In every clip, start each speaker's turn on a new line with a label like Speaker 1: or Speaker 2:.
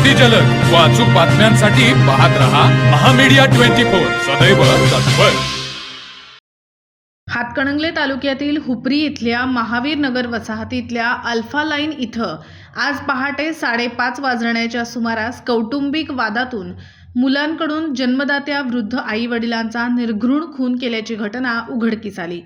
Speaker 1: अगदी जलद. व अचूक बातम्यांसाठी पाहत रहा महामीडिया ट्वेंटी फोर. सदैव तत्पर.
Speaker 2: हातकणंगले तालुक्यातील हुपरी इथल्या महावीर नगर वसाहतीतल्या अल्फा लाईन इथं आज पहाटे साडेपाच वाजण्याच्या सुमारास कौटुंबिक वादातून मुलांकडून जन्मदात्या वृद्ध आई वडिलांचा निर्घृण खून केल्याची घटना उघडकीस आली.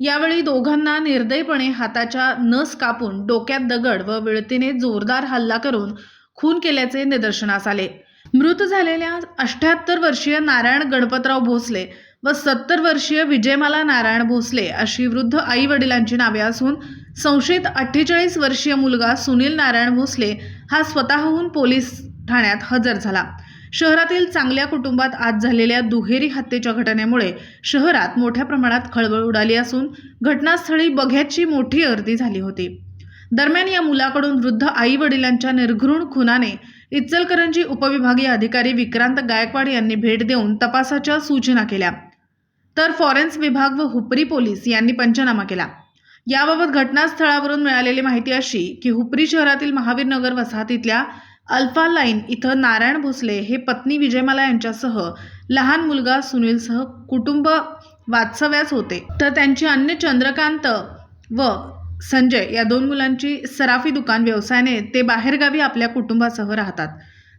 Speaker 2: यावेळी दोघांना निर्दयपणे हाताच्या नस कापून डोक्यात दगड व विळतीने जोरदार हल्ला करून खून केल्याचे निदर्शनास आले. मृत झालेल्या अठ्याहत्तर वर्षीय नारायण गणपतराव भोसले व सत्तर वर्षीय विजयमाला नारायण भोसले अशी वृद्ध आई वडिलांची नावे असून संशयित अठ्ठेचाळीस वर्षीय मुलगा सुनील नारायण भोसले हा स्वतःहून पोलीस ठाण्यात हजर झाला. शहरातील चांगल्या कुटुंबात आज झालेल्या दुहेरी हत्येच्या घटनेमुळे शहरात मोठ्या प्रमाणात खळबळ उडाली असून घटनास्थळी बघ्याची मोठी अर्दी झाली होती. दरम्यान या मुलाकडून वृद्ध आई वडिलांच्या निर्घृण खुनाने इचलकरंजी उपविभागीय अधिकारी विक्रांत गायकवाड यांनी भेट देऊन तपासाच्या सूचना केल्या. तर फॉरेन्स विभाग व हुपरी पोलीस यांनी पंचनामा केला. याबाबत घटनास्थळावरून मिळालेली माहिती अशी की हुपरी शहरातील महावीर नगर वसाहतीतल्या अल्फा लाईन इथं नारायण भोसले हे पत्नी विजयमाला यांच्यासह लहान मुलगा सुनीलसह कुटुंब वास्तव्यास होते. तर त्यांची अन्य चंद्रकांत व संजय या दोन मुलांची सराफी दुकान व्यवसायाने ते बाहेरगावी आपल्या कुटुंबासह राहतात.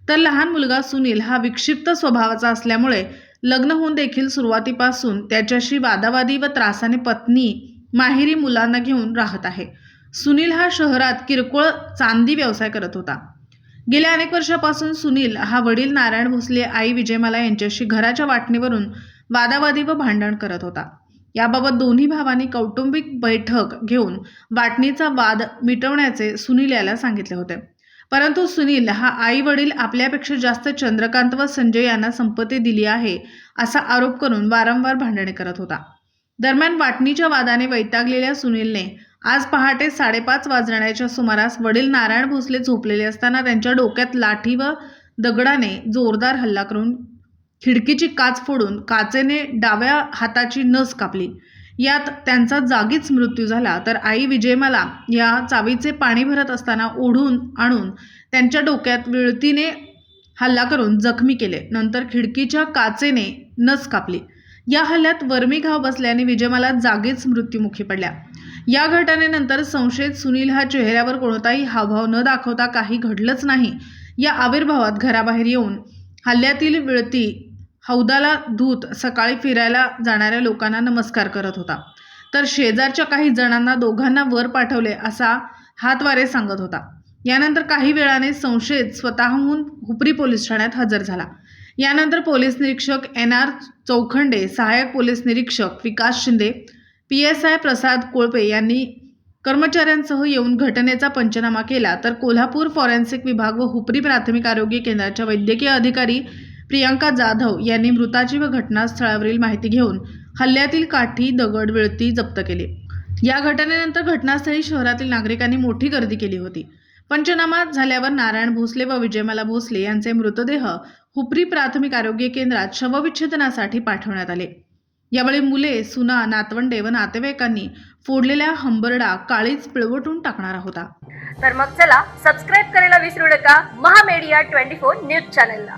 Speaker 2: तर लहान मुलगा सुनील हा विक्षिप्त स्वभावाचा असल्यामुळे लग्न होऊन देखील सुरुवातीपासून त्याच्याशी वादावादी व त्रासाने पत्नी माहेरी मुलांना घेऊन राहत आहे. सुनील हा शहरात किरकोळ चांदी व्यवसाय करत होता. गेल्या अनेक वर्षापासून सुनील हा वडील नारायण भोसले आई विजयमाला यांच्याशी घराच्या वाटणीवरून वादावादी व भांडण करत होता. याबाबत दोन्ही भावांनी कौटुंबिक बैठक घेऊन वाटणीचा वाद मिटवण्याचे सुनील याला सांगितले होते. परंतु सुनील हा आई वडील आपल्यापेक्षा जास्त चंद्रकांत व संजय यांना संपत्ती दिली आहे असा आरोप करून वारंवार भांडणे करत होता. दरम्यान वाटणीच्या वादाने वैतागलेल्या सुनीलने आज पहाटे साडेपाच वाजण्याच्या सुमारास वडील नारायण भोसले झोपलेले असताना त्यांच्या डोक्यात लाठी व दगडाने जोरदार हल्ला करून खिडकीची काच फोडून काचेने डाव्या हाताची नस कापली. यात त्यांचा जागीच मृत्यू झाला. तर आई विजयमाला या चावीचे पाणी भरत असताना ओढून आणून त्यांच्या डोक्यात विळतीने हल्ला करून जखमी केले. नंतर खिडकीच्या काचेने नस कापली. या हल्ल्यात वर्मी घाव बसल्याने विजयमाला जागीच मृत्युमुखी पडल्या. या घटनेनंतर संशयित सुनील हा चेहऱ्यावर कोणताही हावभाव न दाखवता काही घडलंच नाही. या आविर्भावात घराबाहेर येऊन हल्ल्यातील विळती हौदाला धूत सकाळी फिरायला जाणाऱ्या लोकांना नमस्कार करत होता. तर शेजारच्या काही जणांना दोघांना वर पाठवले असा हातवारे सांगत होता. यानंतर काही वेळाने संशयित स्वतःहून हुपरी पोलीस ठाण्यात हजर झाला. यानंतर पोलीस निरीक्षक एन आर चौखंडे सहाय्यक पोलीस निरीक्षक Vikas Shinde P S I Prasad Kolpe यांनी कर्मचाऱ्यांसह येऊन घटनेचा पंचनामा केला. तर कोल्हापूर फॉरेन्सिक विभाग व हुपरी प्राथमिक आरोग्य केंद्राच्या वैद्यकीय अधिकारी प्रियांका जाधव यांनी मृताची व घटनास्थळावरील माहिती घेऊन हल्ल्यातील काठी दगड विळती जप्त केली. या घटनेनंतर घटनास्थळी शहरातील नागरिकांनी मोठी गर्दी केली होती. पंचनामा झाल्यावर नारायण भोसले व विजयमाला भोसले यांचे मृतदेह हुपरी प्राथमिक आरोग्य केंद्रात शवविच्छेदनासाठी पाठवण्यात आले. यावेळी मुले सुना नातवंडे व नातेवाईकांनी फोडलेल्या हंबरडा काळीच पिळवटून टाकणारा होता.
Speaker 3: तर मग चला सबस्क्राईब करायला विसरू नका. महामेडिया ट्वेंटी फोर न्यूज चॅनलला.